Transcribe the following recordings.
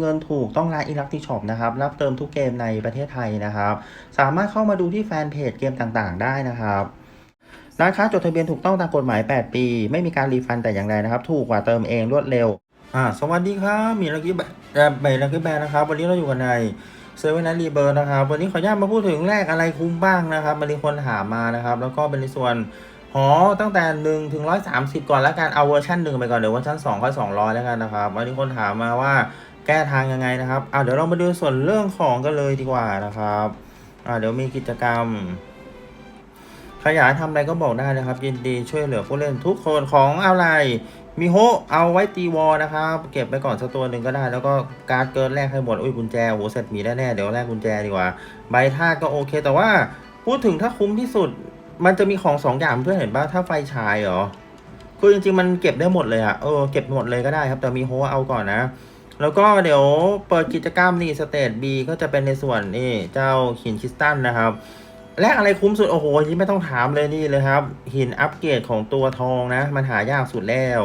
เงินถูกต้องร้านอิลักติช็อปนะครับ รับเติมทุกเกมในประเทศไทยนะครับ สามารถเข้ามาดูที่แฟนเพจเกมต่างๆ ได้นะครับร้านค้าจดทะเบียนถูกต้องตามกฎหมาย 8 ปี ไม่มีการรีฟันแต่อย่างใดนะครับ ถูกกว่าเติมเองรวดเร็ว อ่า สวัสดีครับมีลักกี้แบนเบลักกี้แบนนะครับ วันนี้เราอยู่กันในเซเว่นนัทรีเบิร์นะครับ วันนี้ขออนุญาตมาพูดถึงแรกอะไรคุ้มบ้างนะครับมันมีคนถามมานะครับ แล้วก็เป็นในส่วนหอตั้งแต่1ถึง130ก่อนแล้วกันเอาเวอร์ชันหนึ่งไปก่อนเดี๋ยวเวอร์ชัน2ค่อย200แล้วกันนะครับวันนี้คนถามมาว่า แก้ทางยังไงนะครับอ่าเดี๋ยวเรามาดูส่วนเรื่องของกันเลยดีกว่านะครับอ่าเดี๋ยวมีกิจกรรมใครอยากให้ทำอะไรก็บอกได้นะครับ ยินดีช่วยเหลือผู้เล่นทุกคนของอะไรมีโฮเอาไว้ตีวอลนะครับ เก็บไปก่อนสักตัวหนึ่งก็ได้ แล้วก็การ์ดเกินแรกให้หมดอุ้ยกุญแจโหเสร็จมีแน่ๆเดี๋ยวแรกกุญแจดีกว่า ใบท่าก็โอเค แต่ว่าพูดถึงถ้าคุ้มที่สุด มันจะมีของสองอย่างเพื่อนเห็นป่ะถ้าไฟฉายเหรอคือจริงๆมันเก็บได้หมดเลยอะเออเก็บหมดเลยก็ได้ครับแต่มีโฮเอาก่อนนะ แล้วก็เดี๋ยวเปิดกิจกรรมนี่สเตจ B ก็จะเป็นในส่วนนี่เจ้าหินคริสตัลนะครับ แลกอะไรคุ้มสุด โอ้โหนี่ไม่ต้องถามเลยนี่เลยครับ หินอัปเกรดของตัวทองนะ มันหายากสุดแล้ว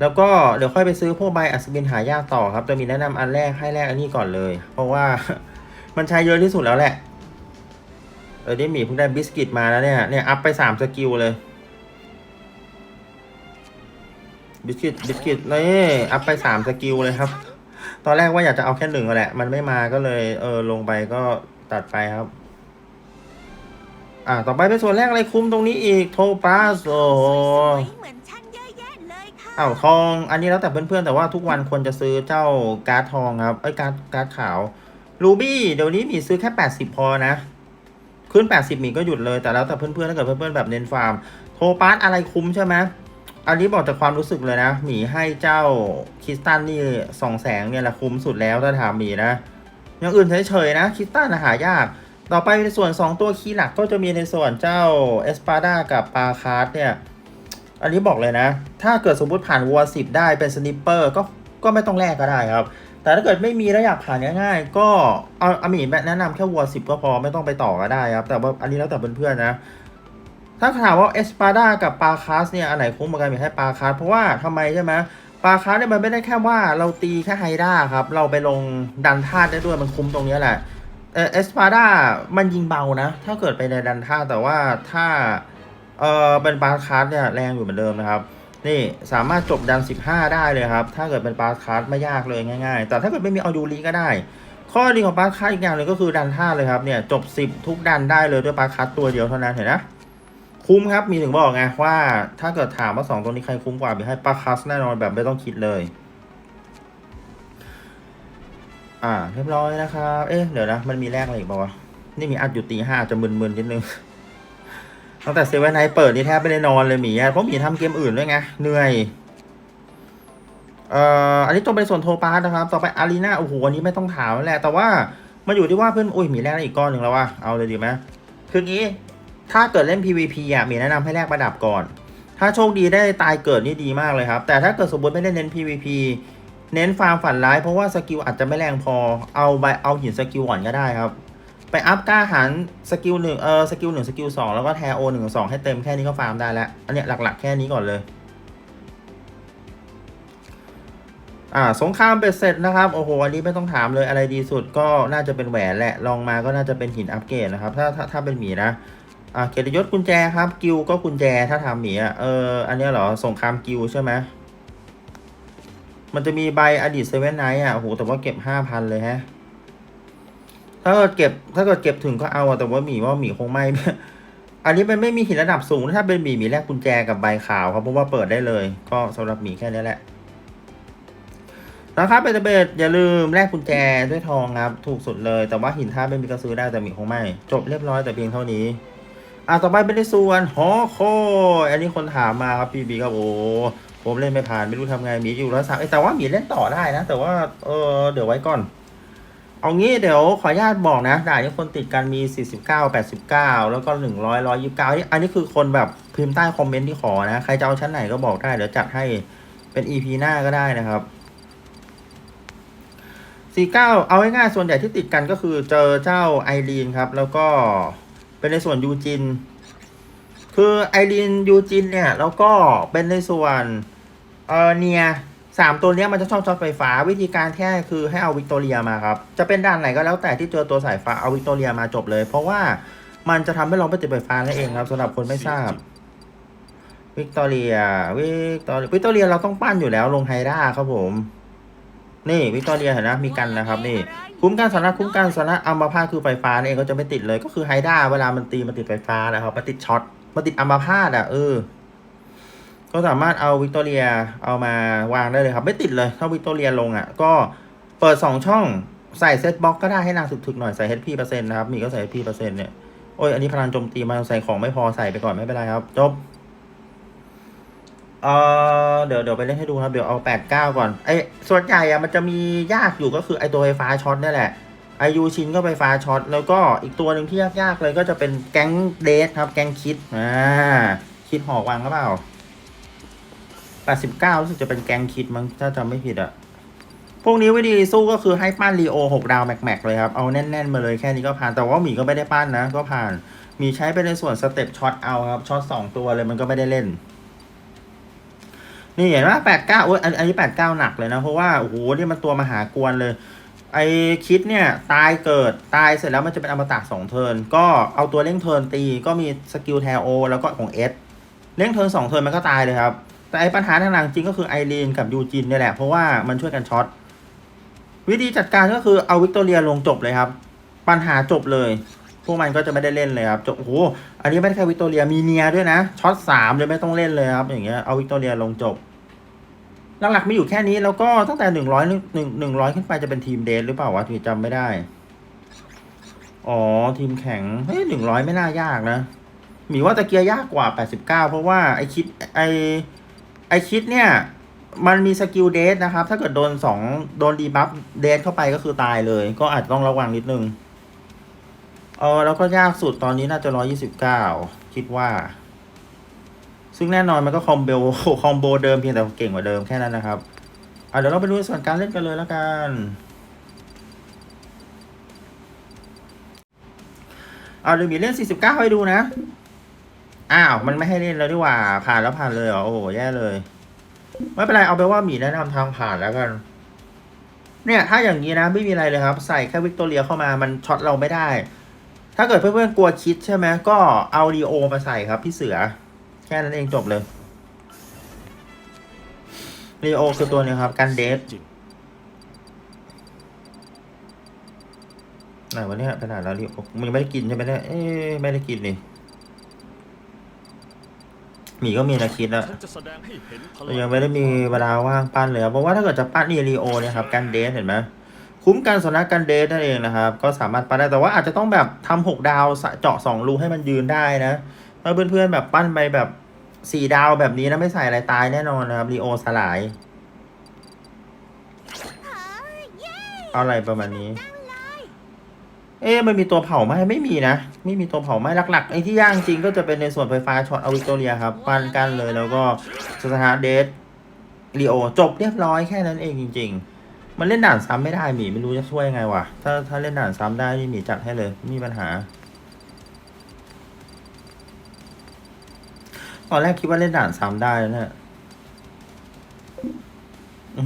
แล้วก็เดี๋ยวค่อยไปซื้อพวกใบอัศวินหายากต่อครับ จะมีแนะนำอันแรกให้แรกอันนี้ก่อนเลย เพราะว่ามันใช้เยอะที่สุดแล้วแหละเออนี่หมีเพิ่งได้บิสกิตมาแล้วเนี่ยเนี่ยอัพไปสามสกิลเลย บิสกิตบิสกิตนี่อัพไปสามสกิลเลยครับ ตอนแรกว่าอยากจะเอาแค่หนึ่งแหละ มันไม่มาก็เลยเออลงไปก็ตัดไปครับ อ่าต่อไปเป็นส่วนแรกอะไรคุ้มตรงนี้อีกโทปาสโอ้โหเหมือนฉันเยอะแยะเลยค่ะอ้าวทอง อันนี้แล้วแต่เพื่อนๆแต่ว่าทุกวันควรจะซื้อเจ้าการ์ดทองครับเอ้การ์ดการ์ดขาวรูบี้เดี๋ยวนี้มีซื้อแค่80พอนะขึ้น 80 มีก็หยุดเลย แต่แล้วแต่เพื่อนๆ ถ้าเกิดเพื่อนๆ แบบเน้นฟาร์ม โทปาสอะไรคุ้มใช่ไหม อันนี้บอกจากความรู้สึกเลยนะ หมีให้เจ้าคริสตันนี่สองแสงเนี่ยแหละคุ้มสุดแล้วถ้าถามหมีนะอย่างอื่นเฉยๆนะคริสตันหายาก ต่อไปในส่วน 2 ตัวคีย์หลักก็จะมีในส่วนเจ้าเอสปาดากับปาคาร์ดเนี่ย อันนี้บอกเลยนะ ถ้าเกิดสมมติผ่านวัวสิบได้เป็นสนิปเปอร์ก็ก็ไม่ต้องแลกก็ได้ครับ แต่ถ้าเกิดไม่มีแล้วอยากผ่านง่ายๆ ก็เอาอามีแนะนำแค่วัวสิบก็พอไม่ต้องไปต่อก็ได้ครับ แต่ว่าอันนี้แล้วแต่เพื่อนๆนะ ถ้าถามว่าเอสปาดากับปาคาสเนี่ยอันไหนคุ้มกว่ากันมีให้ปาคาสเพราะว่าทำไมใช่ไหมปาคาสเนี่ยมันไม่ได้แค่ว่าเราตีแค่ไฮด้าครับ เราไปลงดันธาตุได้ด้วยมันคุ้มตรงนี้แหละเอเอสปาดามันยิงเบานะ ถ้าเกิดไปในดันท่าแต่ว่าถ้าเออเป็นปาคาร์ดเนี่ยแรงอยู่เหมือนเดิมนะครับนี่สามารถจบดัน 15 ได้เลยครับ ถ้าเกิดเป็นปาคาร์ดไม่ยากเลยง่ายๆ แต่ถ้าเกิดไม่มีเอายูริก็ได้ ข้อดีของปาคาร์ดอีกอย่างหนึ่งก็คือดันท่าเลยครับเนี่ยจบ 10 ทุกดันได้เลยด้วยปาคาร์ดตัวเดียวเท่านั้นเห็นนะ คุ้มครับ มีถึงบอกไงว่า ถ้าเกิดถามว่าสองตัวนี้ใครคุ้มกว่ามีให้ปาคาร์ดแน่นอนแบบไม่ต้องคิดเลย อ่า เรียบร้อยนะครับ เอ๊ะ เดี๋ยวนะ มันมีแรกอะไรอีกเปล่าวะ นี่มีอัดอยู่ตีห้าจะมึนๆนิดนึง ตั้งแต่เซเว่นไนเปิดนี่แทบไม่ได้นอนเลยหมีเพราะหมีทำเกมอื่นด้วยไง เหนื่อย เอ่อ อันนี้จบไปส่วนโทปาสนะครับ ต่อไปอารีนาโอ้โห อันนี้ไม่ต้องถามแล้วแหละ แต่ว่ามาอยู่ที่ว่าเพื่อน อุ้ยหมีแรกได้อีกก้อนหนึ่งแล้วว่ะเอาเลยดีไหมคืองี้ ถ้าเกิดเล่น PVP อะหมีแนะนำให้แลกประดับก่อน ถ้าโชคดีได้ตายเกิดนี่ดีมากเลยครับ แต่ถ้าเกิดสมมติไม่ได้เน้น PVP เน้นฟาร์มฝันร้ายเพราะว่าสกิลอาจจะไม่แรงพอ เอาใบเอาหินสกิลอ่อนก็ได้ครับ ไปอัพกล้าหารสกิลหนึ่งเออสกิลหนึ่งสกิลสองแล้วก็แทโอหนึ่งสองให้เต็มแค่นี้ก็ฟาร์มได้แล้ว อันเนี้ยหลักๆ แค่นี้ก่อนเลยอ่าสงครามเบ็ดเสร็จนะครับ โอ้โห อันนี้ไม่ต้องถามเลยอะไรดีสุดก็น่าจะเป็นแหวนแหละลองมาก็น่าจะเป็นหินอัปเกรดนะครับ ถ้าถ้าถ้าเป็นหมีนะ อ่าเกียรติยศกุญแจครับ กิลก็กุญแจถ้าทำหมีอะเอออันนี้เหรอสงครามกิลใช่ไหมมันจะมีใบอดีตเซเว่นไนท์อะโอ้โหแต่ว่าเก็บห้าพันเลยฮะ ถ้าเกิดเก็บ ถ้าเกิดเก็บถึงก็เอาแต่ว่าหมีว่าหมีคงไม่ อันนี้มันไม่มีหินระดับสูงถ้าเป็นหมีหมีแรกกุญแจกับใบขาวครับเพราะว่าเปิดได้เลย ก็สำหรับหมีแค่นี้แหละนะครับเบตเบตอย่าลืมแลกกุญแจด้วยทองครับ ถูกสุดเลย แต่ว่าหินท่าไม่มีก็ซื้อได้แต่หมีคงไม่ จบเรียบร้อยแต่เพียงเท่านี้ อะต่อไปเป็นในส่วนหอคอยอันนี้คนถามมาครับพี่บีครับโอ้ผมเล่นไม่ผ่านไม่รู้ทำไงมีอยู่แล้วสักแต่ว่ามีเล่นต่อได้นะ แต่ว่าเออเดี๋ยวไว้ก่อน เอางี้เดี๋ยวขออนุญาตบอกนะด่านที่คนติดกันมี 49 89 แล้วก็ 100 129นี่อันนี้คือคนแบบพิมพ์ใต้คอมเมนต์ที่ขอนะ ใครจะเอาชั้นไหนก็บอกได้เดี๋ยวจัดให้เป็น EP หน้าก็ได้นะครับ49เอาง่ายๆส่วนใหญ่ที่ติดกันก็คือเจอเจ้าไอรีนครับ แล้วก็ เป็นในส่วนยูจิน คือไอรีนยูจินเนี่ย แล้วก็เป็นในส่วนเออเนียสามตัวเนี้ยมันจะชอบช็อตไฟฟ้าวิธีการแค่คือให้เอาวิกตอเรียมาครับ จะเป็นด่านไหนก็แล้วแต่ที่เจอตัวสายฟ้าเอาวิกตอเรียมาจบเลย เพราะว่ามันจะทำให้เราไม่ติดไฟฟ้านั่นเองครับสำหรับคนไม่ทราบวิกตอเรียวิกตอเรียวิกตอเรียเราต้องปั้นอยู่แล้วลงไฮด้าครับผม นี่วิกตอเรียเห็นนะมีกันนะครับนี่คุ้มกันสาระคุ้มกันสาระอัมพาตคือไฟฟ้าเองก็จะไม่ติดเลยก็คือไฮด้าเวลามันตีมันติดไฟฟ้านะครับมันติดช็อตมันติดอัมพาตอะเออก็สามารถเอาวิกตอเรียเอามาวางได้เลยครับ ไม่ติดเลยถ้าวิกตอเรียลงอะ ก็เปิดสองช่องใส่เซตบ็อกก็ได้ให้นางถึกหน่อยใส่ HP เปอร์เซ็นต์นะครับมีก็ใส่ HP เปอร์เซ็นต์เนี่ยโอ้ยอันนี้พลังโจมตีมาใส่ของไม่พอใส่ไปก่อนไม่เป็นไรครับ จบ เออเดี๋ยวเดี๋ยวไปเล่นให้ดูครับ เดี๋ยวเอาแปดเก้าก่อนไอส่วนใหญ่อะมันจะมียากอยู่ก็คือไอตัวไฟฟ้าช็อตนี่แหละไอยูชินก็ไฟฟ้าช็อตแล้วก็อีกตัวหนึ่งที่ยากๆเลยก็จะเป็นแก๊งเดทครับ แก๊งคิดอ่าคิดหอกวางหรือเปล่าแปดสิบเก้ารู้สึกจะเป็นแก๊งคิดมั้งถ้าจำไม่ผิดอะพวกนี้วิธีสู้ก็คือให้ปั้นรีโอหกดาวแม็กๆเลยครับ เอาแน่นๆมาเลยแค่นี้ก็ผ่านแต่ว่าหมีก็ไม่ได้ปั้นนะ ก็ผ่านมีใช้ไปในส่วนสเต็ปช็อตเอาครับช็อตสองตัวเลยมันก็ไม่ได้เล่น นี่เห็นว่าแปดเก้าอันอันนี้แปดเก้าหนักเลยนะ เพราะว่าโอ้โหนี่มันตัวมหากวนเลย ไอคิดเนี่ย ตายเกิดตายเสร็จแล้วมันจะเป็นอมตะสองเทิร์นก็เอาตัวเร่งเทิร์นตีก็มีสกิลแทโอแล้วก็ของเอสเร่งเทิร์นสองเทิร์นมันก็ตายเลยครับ แต่ไอปัญหาทางหลังจริงก็คือไอรีนกับยูจินเนี่ยแหละเพราะว่ามันช่วยกันช็อตวิธีจัดการก็คือเอาวิกตอเรียลงจบเลยครับ ปัญหาจบเลย พวกมันก็จะไม่ได้เล่นเลยครับจบโอ้โหอันนี้ไม่ได้แค่วิกตอเรียมีเนียด้วยนะช็อตสามเลยไม่ต้องเล่นเลยครับ อย่างเงี้ยเอาวิกตอเรียลงจบหลักๆมีอยู่แค่นี้แล้วก็ตั้งแต่หนึ่งร้อยหนึ่งหนึ่งร้อยขึ้นไปจะเป็นทีมเดทหรือเปล่าวะที่จำไม่ได้ อ๋อทีมแข่งเฮ้ยหนึ่งร้อยไม่น่ายากนะหมีว่าตะเกียร์ยากกว่า89เพราะว่าไอคิดไอไอคิดเนี่ย มันมีสกิลเดทนะครับ ถ้าเกิดโดนสองโดนดีบัฟเดทเข้าไปก็คือตายเลย ก็อาจต้องระวังนิดนึง เออแล้วก็ยากสุดตอนนี้น่าจะ129คิดว่า ซึ่งแน่นอนมันก็คอมโบคอมโบเดิมเพียงแต่เก่งกว่าเดิมแค่นั้นนะครับอะเดี๋ยวเราไปดูส่วนการเล่นกันเลยแล้วกันเอาเดี๋ยวมีเล่น49ให้ดูนะ อ้าว มันไม่ให้เล่นแล้วดีกว่า ผ่านแล้วผ่านเลยเหรอ โอ้โห แย่เลย ไม่เป็นไร เอาไปว่าหมีแนะนำทางผ่านแล้วกัน เนี่ย ถ้าอย่างนี้นะ ไม่มีอะไรเลยครับ ใส่แค่วิกตอเรียเข้ามา มันช็อตเราไม่ได้ ถ้าเกิดเพื่อนๆกลัวคิดใช่ไหมก็เอารีโอมาใส่ครับพี่เสือ แค่นั้นเองจบเลยรีโอคือตัวนี้ครับ กันเดทจริงไหนวะเนี่ยขนาดเรารีโอมึงยังไม่ได้กินใช่ไหมเนี่ยเอ๊ไม่ได้กินนี่หมีก็มีนะคิดแล้วฉันะเห็นพลัแต่ยังไม่ได้มีเวลาว่างปั้นเลยเพราะว่าถ้าเกิดจะปั้นนี่รีโอเนี่ยครับกันเดทเห็นไหม คุ้มกันสถานะกันเดทนั่นเองนะครับ ก็สามารถปั้นได้แต่ว่าอาจจะต้องแบบทำหกดาวเจาะสองรูให้มันยืนได้นะถ้าเพื่อนๆแบบปั้นไปแบบสี่ดาวแบบนี้นะไม่ใส่อะไรตายแน่นอนนะครับรีโอสลาย อะไรประมาณนี้ เอ๊ะมันมีตัวเผาไหมไม่มีนะ ไม่มีตัวเผาไหมหลักๆไอ้ที่ย่างจริงก็จะเป็นในส่วนไฟฟ้าช็อตอวิกตเรียครับปั้นกันเลยแล้วก็สถานเดทรีโอจบเรียบร้อยแค่นั้นเองจริง ๆ มันเล่นด่านซ้ำไม่ได้หมีไม่รู้จะช่วยยังไงวะถ้าถ้าเล่นด่านซ้ำได้นี่หมีจัดให้เลยไม่มีปัญหา ตอนแรกคิดว่าเล่นด่านซ้ำได้แล้วเนี่ย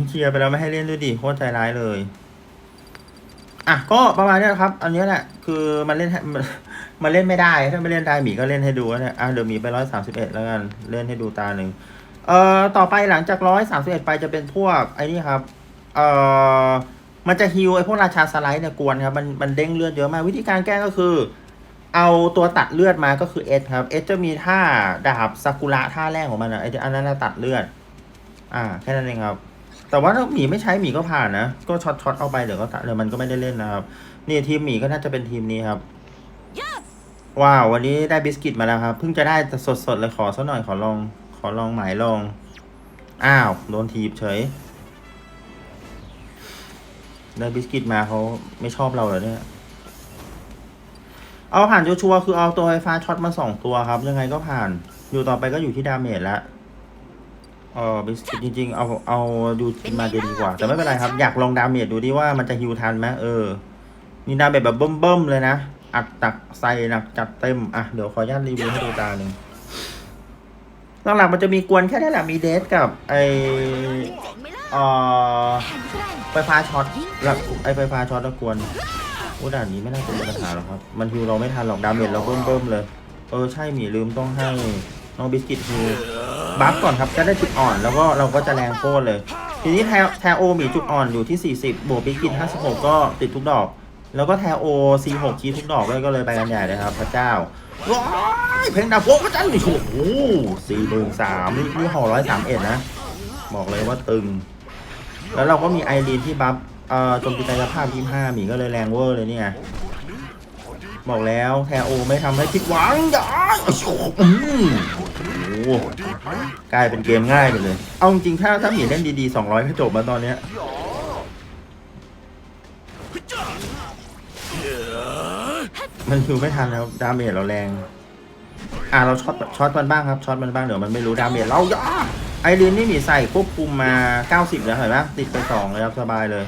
เคลียร์ไปแล้วไม่ให้เล่นด้วยดิโคตรใจร้ายเลยอะก็ประมาณนี้ยครับ อันนี้แหละ คือมันเล่นมันเล่นไม่ได้ ถ้าไม่เล่นได้หมีก็เล่นให้ดูนะเนี่ยอะเดี๋ยวหมีไปร้อยสามสิบเอ็ดแล้วกัน เล่นให้ดูตาหนึ่งเอ่อต่อไปหลังจากร้อยสามสิบเอ็ดไปจะเป็นพวกไอ้นี่ครับ เอ่อมันจะฮิวไอ้พวกราชาสไลด์เนี่ยกวนครับมันมันเด้งเลือดเยอะมาก วิธีการแก้ก็คือ เอาตัวตัดเลือดมาก็คือเอสครับเอสจะมีท่าดาบซากุระท่าแรกของมันอะไอ้อันนั้นนะตัดเลือด อ่าแค่นั้นเองครับ แต่ว่าถ้าหมีไม่ใช้หมีก็ผ่านนะก็ช็อตช็อตเอาไปเดี๋ยวก็ตัดเดี๋ยวมันก็ไม่ได้เล่นนะครับนี่ทีมหมีก็น่าจะเป็นทีมนี้ครับว้าววันนี้ได้บิสกิตมาแล้วครับเพิ่งจะได้สดสดๆเลยขอสักหน่อยขอลองขอลองหมายลอง อ้าวโดนทีบเฉย ได้บิสกิตมาเขาไม่ชอบเราเหรอเนี่ย เอาผ่านชัวร์ๆคือเอาตัวไฟฟ้าช็อตมาสองตัวครับ ยังไงก็ผ่าน อยู่ต่อไปก็อยู่ที่ดาเมจแล้วเออบิสกิตจริง ๆ เอาเอาดูจินมาจะดีกว่า แต่ไม่เป็นไรครับ อยากลองดาเมจดูดิว่ามันจะฮิวทันไหมเออ นี่ดาเมจแบบเบิ่มๆเลยนะ อัดตักใส่หนักจัดเต็ม อะ เดี๋ยวขออนุญาตรีวิวให้ดูตาหนึ่งหลักๆมันจะมีกวนแค่นี้แหละมีเดทกับไอเจ๋งไหมล่ะเอ่อแข็งแกร่ง ไฟฟ้าช็อตแล้ไอไฟฟ้าช็อตแล้วกวนโอ้ด่านนี้ไม่น่าจะมีปัญหาหรอกครับ มันฮิวเราไม่ทันหรอกดาเมจเราเบิ่มเบิ่มๆเลย เออใช่หมีลืมต้องให้น้องบิสกิตฮิวบัฟก่อนครับจะได้จุดอ่อนแล้วก็เราก็จะแรงโคตรเลย ทีนี้แทแทโอหมีจุดอ่อนอยู่ที่ 40 บวกบิสกิต56 ก็ติดทุกดอก แล้วก็แทโอ C6 คีทุกดอกเลยก็เลยไปกันใหญ่เลยครับ พระเจ้าว้ายเพลงดาบโฟกพระเจ้าโอ้โหสี่หมื่นสามนี่นี่หอร้อยสามเอ็ดนะ บอกเลยว่าตึง แล้วเราก็มีไอรีนที่บัฟเอ่อโจมตีกายภาพที่ห้าหมีก็เลยแรงเวอร์เลยเนี่ย บอกแล้วแทโอไม่ทำให้ผิดหวังอย่าอืมโอ้โหกลายเป็นเกมง่ายไปเลย เอาจริงๆถ้าถ้าหมีเล่นดีๆ200ก็จบมาตอนเนี้ยมันคิวไม่ทันแล้วดาเมจเราแรง อะเราช็อตช็อตมันบ้างครับช็อตมันบ้างเดี๋ยวมันไม่รู้ดาเมจเราอย่า ไอรีนนี่มีใส่ควบคุมมา 90 แล้วเห็นไหมติดไป 2 เลยครับ สบายเลย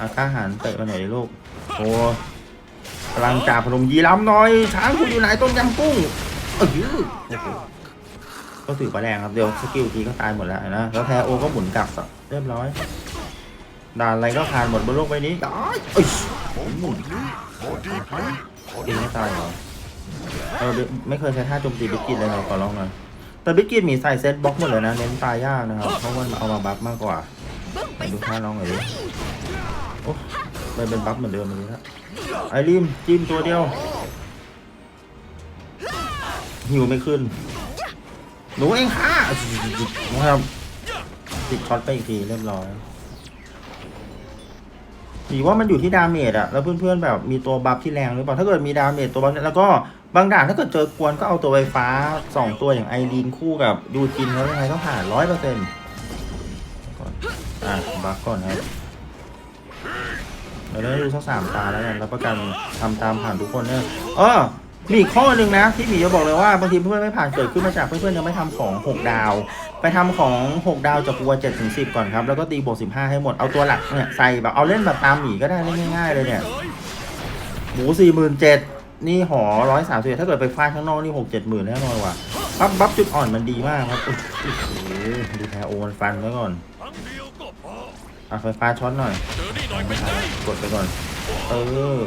อะกล้าหันเตะมาหน่อยดิลูกโอ้กำลังจ่าพนมยีรำหน่อย ช้างคุณอยู่ไหนต้มยำกุ้งเออโอ้โหก็ถือว่าแรงครับ เดี๋ยวสกิลทีก็ตายหมดแล้วนะ แล้วแทโอก็หมุนกลับอะเรียบร้อยด่านอะไรก็ผ่านหมดบนโลกใบนี้ได้เอ้ยอืมตีไม่ตายเหรอเออไม่เคยใช้ท่าโจมตีบิกกิตเลยเราขอลองหน่อย แต่บิกกิตมีใส่เซตบล็อกหมดเลยนะเน้นตายยากนะครับเพราะมันเอามาบัฟมากกว่าไปดูท่าน้องหน่อยดิโอ้มันเป็นบัฟเหมือนเดิมเลยครับไอริมจิ้มตัวเดียวหิวไม่ขึ้นหนูเองค่ะนะครับติดช็อตไปอีกทีเรียบร้อยหรือว่ามันอยู่ที่ดาเมจอะแล้วเพื่อนๆแบบมีตัวบัฟที่แรงหรือเปล่าถ้าเกิดมีดาเมจตัวบัฟเนี่ยแล้วก็ บางด่านถ้าเกิดเจอกวนก็เอาตัวไฟฟ้าสองตัวอย่างไอรีนคู่กับยูจินแล้วยังไงก็ผ่านร้อยเปอร์เซ็นต์อะบัฟก่อนครับเดี๋ยวได้ดูสักสามตาแล้วกันรับประกันทำตามผ่านทุกคนเนี่ยเออมีข้อหนึ่งนะที่หมีจะบอกเลยว่าบางทีเพื่อนไม่ผ่านเกิดขึ้นมาจากเพื่อนๆยังไม่ทำของ6ดาว ไปทำของ6ดาวจากกัว7ถึง10ก่อนครับ แล้วก็ตีบวก15ให้หมดเอาตัวหลักเนี่ยใส่แบบเอาเล่นแบบตามหมีก็ได้เล่นง่ายๆเลยเนี่ยหมูสี่หมื่นเจ็ด นี่หอร้อยสามสิบถ้าเกิดไปฟาดข้างนอกนี่หกเจ็ดหมื่นแน่นอนว่ะบัฟบัฟจุดอ่อนมันดีมากครับโอ้โหดูแทโอมันฟันไว้ก่อนเออะไฟฟ้าช็อตหน่อย กดไปก่อน เออ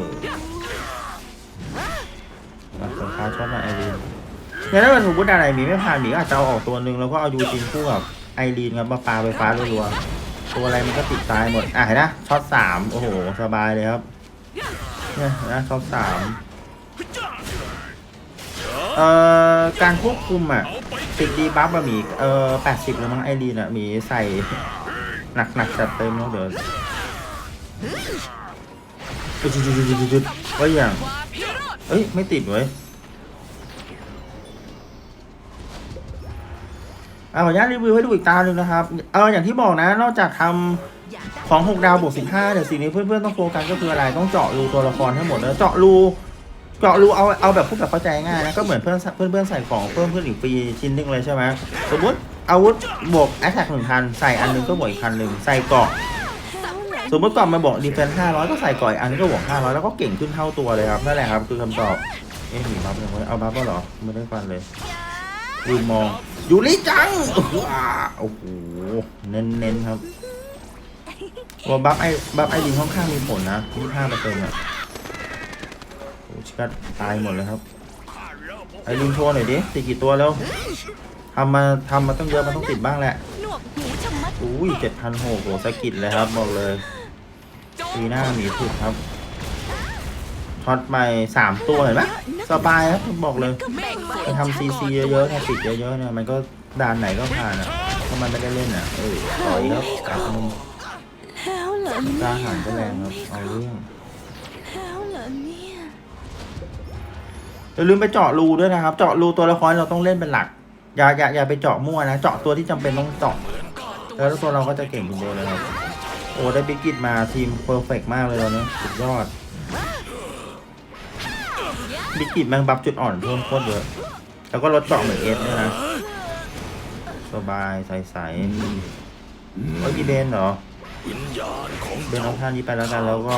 อะไฟฟ้าช็อตหน่อยไอรีนเนี่ยถ้าเกิดสมมติอะไรหมีไม่ผ่านหมีก็อาจจะเอาออกตัวหนึ่งแล้วก็เอายูจินคู่กับไอรีนครับมาปาไฟฟ้ารัวๆตัวอะไรมันก็ติดตายหมด อะเห็นนะช็อตสามโอ้โห สบายเลยครับเนี่ยนะช็อตสาม เอ่อการควบคุมอะติดดีบัฟบะหมี่เอ่อแปดสิบแล้วมั้งไอดีน่ะมีใส่หนักหนักจัดเต็มแล้วเดี๋ยวจุดจุดจุดจุดจุดก็อย่างเอ้ยไม่ติดเว้ยเอาขออนุญาตรีวิวให้ดูอีกตาหนึ่งนะครับ เอออย่างที่บอกนะ นอกจากทำอยาของ 6 ดาวบวก15 เดี๋ยวสิ่งนี้เพื่อนๆ ต้องโฟกัสก็คืออะไร ต้องเจาะรูตัวละครให้หมดเลยเจาะรู เจาะรูเอาเอาแบบพูดแบบเข้าใจง่ายนะก็เหมือนเพื่อนเพื่อนเพื่อนใส่ของเพิ่มเพื่อนอีกฟรีชิ้นหนึงเลยใช่ไหมสมมติอาวุธบวกแอคแท็กหนึ่งพันใส่อันหนึงก็บวกอีกพันหนึ่งใส่เกราะสมมติเกราะมาบอกดีเฟนห้าร้อยก็ใส่เกราะอีกอันนึงก็บวกห้าร้อยแล้วก็เก่งขึ้นเท่าตัวเลยครับนั่นแหละครับคือคำตอบเอ๊ะหนีบัฟเลยเอาบัฟก็เหรอไม่ได้ฟันเลยลืมมองยูริจังโอ้โหเน้นๆครับตัวบัฟไอบัฟไอรินค่อนข้างมีผลนะ25เปอร์เซ็นต์อะ ชิกัดตายหมดเลยครับ ไอรินโชว์หน่อยดิติดกี่ตัวแล้วทำมาทำมาตั้งเยอะมันต้องติดบ้างแหละอุ้ยเจ็ดพันหกโหสกิดเลยครับบอกเลยปีหน้าหมีสุดครับช็อตไปสามตัวเห็นไหมสบายครับบอกเลยไปทำซีซีเยอะๆถ้าติดเยอะๆเนี่ยมันก็ด่านไหนก็ผ่านอะถ้ามันไม่ได้เล่นอะเออต่อยครับกลับมุมแล้วเหรอกล้าหารก็แรงครับเอาเรื่อง อย่าลืมไปเจาะรูด้วยนะครับ เจาะรูตัวละครเราต้องเล่นเป็นหลัก อย่าอย่าอย่าไปเจาะมั่วนะ เจาะตัวที่จำเป็นต้องเจาะ แล้วตัวเราก็จะเก่งคุณเดียวเลยครับ โอ้ได้บิกิตมาทีมเพอร์เฟกมากเลยตอนนี้สุดยอด บิกิตแมันบัฟจุดอ่อนเพิ่มโคตรเยอะ แล้วก็ลดเจาะเหมือนเอสด้วยนะ สบายใสใสๆว่าอีเบนเหรอวิญญาณของเบนเอาท่านี้ไปแล้วกันแล้วก็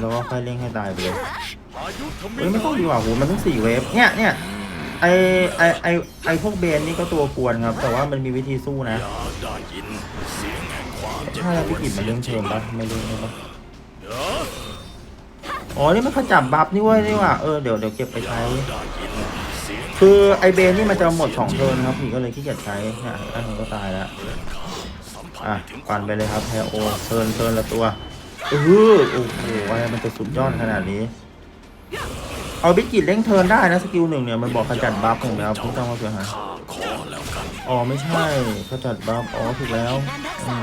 แล้วก็ค่อยเร่งให้ตายไปเลย เฮ้ยไม่ต้องดีกว่าโหมันต้องสี่เวฟเนี่ยเนี่ยไอไอไอไอพวกเบนนี่ก็ตัวกวนครับ แต่ว่ามันมีวิธีสู้นะถ้าเราวพี่ดกิจมันเรื่องเชิมปะไม่เรื่องใช่ปะเดี๋ยวอ๋อ นี่มันขจับบัฟนี่เว้ยนี่ว่ะเออเดี๋ยวเดี๋ยวเก็บไปใช้ คือไอเบนนี่มันจะหมดสองเทิร์นครับพี่ก็เลยขี้เกียจใช้เนี่ยอันนี้ก็ตายแล้วอะถึงฟันไปเลยครับแพโอเทิร์นเทิร์นละตัวเออโอ้โหอะไรมันจะสุดยอดขนาดนี้ เอาบิกิตเร่งเทิร์นได้นะสกิลหนึ่งเนี่ยมันบอกขจัดบัฟเห็นไหมครับพี่ต้องมาเสียหายข้าขอแล้วกันอ๋อไม่ใช่ขจัดบัฟอ๋อถูกแล้วว่า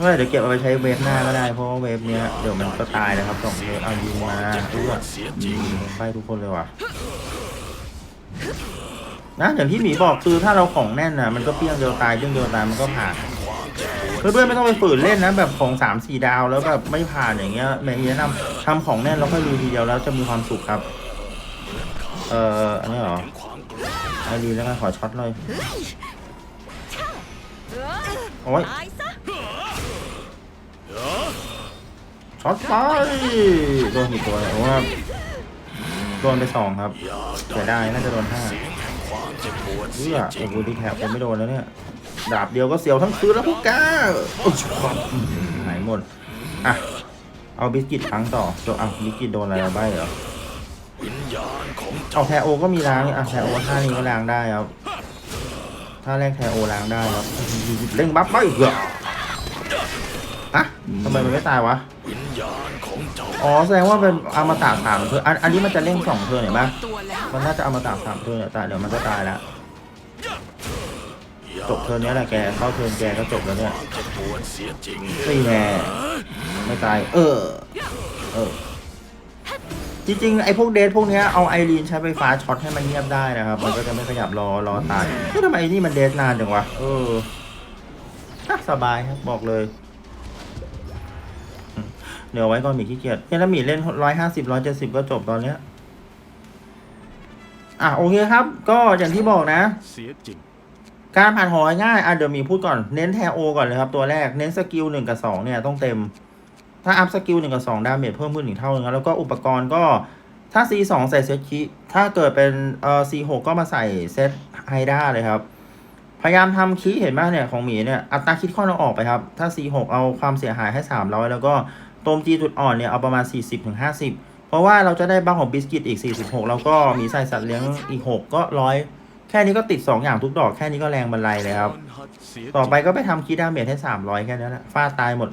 ไม่เดี๋ยวเก็บเอาไปใช้เวฟหน้าก็ได้เพราะว่าเวฟเนี้ยเดี๋ยวมันก็ตายนะครับสองเวฟเอายิงมาเอื้อยิงไปทุกคนเลยว่ะนะอย่างที่หมีบอกคือถ้าเราของแน่นน่ะมันก็เปี้ยงเดียวตายเปี้ยงเดียวตายมันก็ผ่าน เพื่อนๆไม่ต้องไปฝืนเล่นนะแบบของสามสี่ดาวแล้วแบบไม่ผ่านอย่างเงี้ยแม่แนะนำทำของแน่นแล้วค่อยลุยทีเดียวแล้วจะมีความสุขครับ เอ่ออันนี้เหรอไอรีแล้วกันขอช็อตเลยโอ้ยช็อตไปโดนกี่ตัวโอ้ว่าโดนไปสองครับเสียดายน่าจะโดนห้าเสียงแห่งความเจ็บปวดเฮ้เสียยจโอ้ริงโหดีแถบผมไม่โดนแล้วเนี่ย ดาบเดียวก็เสียวทั้งคืนแล้วพวกแกโอ้ยหายหมด อะ เอาบิสกิตครั้งต่อจบอะบิสกิตโดนอะไรใบเหรอวิญญาณขอเอาแทโอก็มีล้างอะแทโอท่านี้ก็ล้างได้ครับท่าแรกแทโอล้างได้ครับเร่งบัฟไปเหรออะทำไมมันไม่ตายวะอ๋อแสดงว่าเป็นอมตะสามเธออันอันนี้มันจะเร่งสองเธอเห็นปะตัวแล้วมันน่าจะอมตะสามเธอเนี่ยแต่เดี๋ยวมันก็ตายแล้ว จบเธอเนี้ยแหละแกเข้าเทิร์นแกก็จบแล้วเนี่ยความเจ็บปวดเสียจริงนี่แน่ไม่ตาย เออ เออ จริงๆ ไอ้พวกเดทพวกเนี้ยเอาไอรีนใช้ไฟฟ้าช็อตให้มันเงียบได้นะครับ มันก็จะไม่ขยับรอรอตายเฮ้ยทำไมไอ้นี่มันเดทนานจังวะ เอออะสบายครับบอกเลยอืมเดี๋ยวไว้ก่อนหมีขี้เกียจเนี่ยแล้วหมีเล่นร้อยห้าสิบร้อยเจ็ดสิบก็จบตอนเนี้ยอะโอเคครับ ก็อย่างที่บอกนะ เสียจริง การผ่านหอง่ายอะเดี๋ยวมีพูดก่อนเน้นแทโอก่อนเลยครับตัวแรกเน้นสกิลหนึ่งกับสองเนี่ยต้องเต็ม ถ้าอัพสกิลหนึ่งกับสองดาเมจเพิ่มขึ้นอีกเท่านึงแล้วก็อุปกรณ์ก็ถ้า C สองใส่เซตคิถ้าเกิดเป็นเอ่อ C หกก็มาใส่เซตไฮด้าเลยครับ พยายามทำคีเห็นไหมเนี่ยของหมีเนี่ยอัตราคิดข้อเราออกไปครับ ถ้า C หกเอาความเสียหายให้ 300 แล้วก็ตรง G จุดอ่อนเนี่ยเอาประมาณ 40-50ถึง50 เพราะว่าเราจะได้บัฟของบิสกิตอีก 46 แล้วก็มีใส่สัตว์เลี้ยงอีก 6 ก็ร้อย แค่นี้ก็ติด 2 อย่างทุกดอกแค่นี้ก็แรงบันไลเลยครับ ต่อไปก็ไปทำคีดาเมจให้ 300 แค่นั้นแหละฟาดตายหมด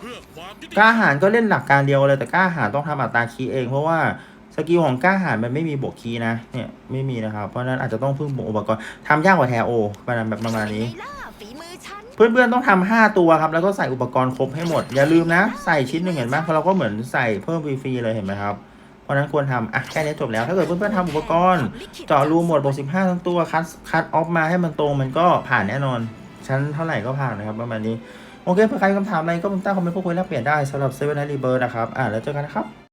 เพื่อความยุติกล้าหารก็เล่นหลักการเดียวเลยแต่กล้าหารต้องทำอัตราคีย์เองเพราะว่าสกิลของกล้าหารมันไม่มีบวกคีย์นะเนี่ยไม่มีนะครับเพราะฉะนั้นอาจจะต้องพึ่งบวกอุปกรณ์ทำยากกว่าแทโอประมาณแบบประมาณนี้ไงล่ะฝีมือฉันเพื่อนๆต้องทำห้าตัวครับ แล้วก็ใส่อุปกรณ์ครบให้หมด อย่าลืมนะ ใส่ชิ้นหนึ่งเห็นไหมเพราะเราก็เหมือนใส่เพิ่มฟรีๆเลยเห็นไหมครับเพราะฉะนั้นควรทำอะแค่นี้จบแล้ว ถ้าเกิดเพื่อนๆทำอุปกรณ์เจาะรูหมวดบวก15 ทั้งตัว คัดคัดออฟมาให้มันตรงมันก็ผ่านแน่นอน ชั้นเท่าไหร่ก็ผ่านนะครับประมาณนี้ โอเคเพื่อใครมีคำถามอะไรก็มาใต้คอมเมนต์พูดคุยแลกเปลี่ยนได้สำหรับเซเว่นไนรีเบิร์นะครับอะแล้วเจอกันนะครับ